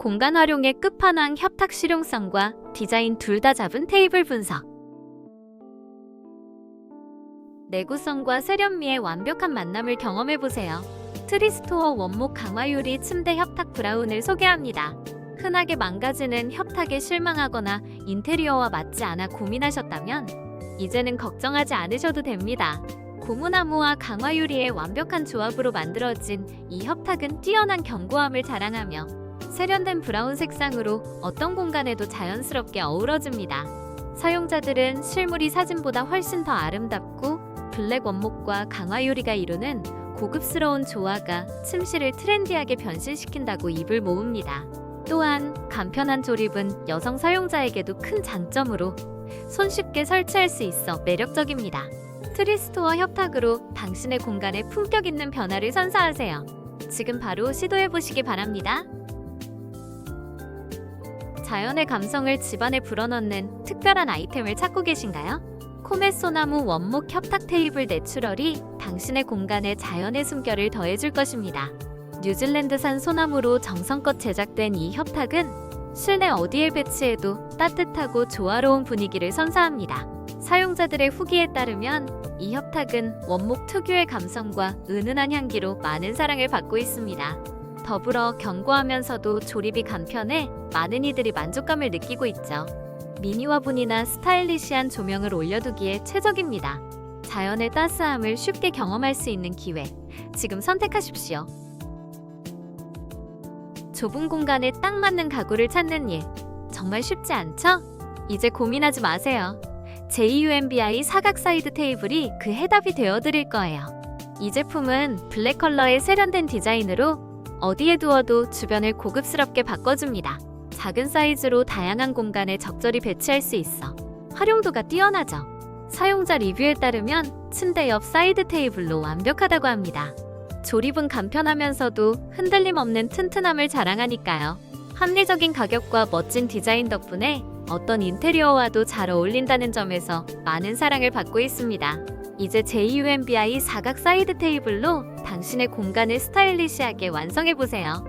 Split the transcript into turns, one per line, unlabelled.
공간 활용의 끝판왕 협탁 실용성과 디자인 둘 다 잡은 테이블 분석. 내구성과 세련미의 완벽한 만남을 경험해 보세요. 트리스토어 원목 강화유리 침대 협탁 브라운을 소개합니다. 흔하게 망가지는 협탁에 실망하거나 인테리어와 맞지 않아 고민하셨다면 이제는 걱정하지 않으셔도 됩니다. 고무나무와 강화유리의 완벽한 조합으로 만들어진 이 협탁은 뛰어난 견고함을 자랑하며 세련된 브라운 색상으로 어떤 공간에도 자연스럽게 어우러집니다. 사용자들은 실물이 사진보다 훨씬 더 아름답고 블랙 원목과 강화 유리가 이루는 고급스러운 조화가 침실을 트렌디하게 변신시킨다고 입을 모읍니다. 또한 간편한 조립은 여성 사용자에게도 큰 장점으로 손쉽게 설치할 수 있어 매력적입니다. 트리스토어 협탁으로 당신의 공간에 품격 있는 변화를 선사하세요. 지금 바로 시도해 보시기 바랍니다. 자연의 감성을 집안에 불어넣는 특별한 아이템을 찾고 계신가요? 코메 소나무 원목 협탁 테이블 내추럴이 당신의 공간에 자연의 숨결을 더해줄 것입니다. 뉴질랜드산 소나무로 정성껏 제작된 이 협탁은 실내 어디에 배치해도 따뜻하고 조화로운 분위기를 선사합니다. 사용자들의 후기에 따르면 이 협탁은 원목 특유의 감성과 은은한 향기로 많은 사랑을 받고 있습니다. 더불어 견고하면서도 조립이 간편해 많은 이들이 만족감을 느끼고 있죠. 미니화분이나 스타일리시한 조명을 올려두기에 최적입니다. 자연의 따스함을 쉽게 경험할 수 있는 기회. 지금 선택하십시오. 좁은 공간에 딱 맞는 가구를 찾는 일. 정말 쉽지 않죠? 이제 고민하지 마세요. JUMBI 사각 사이드 테이블이 그 해답이 되어 드릴 거예요. 이 제품은 블랙 컬러의 세련된 디자인으로 어디에 두어도 주변을 고급스럽게 바꿔줍니다. 작은 사이즈로 다양한 공간에 적절히 배치할 수 있어 활용도가 뛰어나죠. 사용자 리뷰에 따르면 침대 옆 사이드 테이블로 완벽하다고 합니다. 조립은 간편하면서도 흔들림 없는 튼튼함을 자랑하니까요. 합리적인 가격과 멋진 디자인 덕분에 어떤 인테리어와도 잘 어울린다는 점에서 많은 사랑을 받고 있습니다. 이제 JUMBI 사각 사이드 테이블로 당신의 공간을 스타일리시하게 완성해 보세요.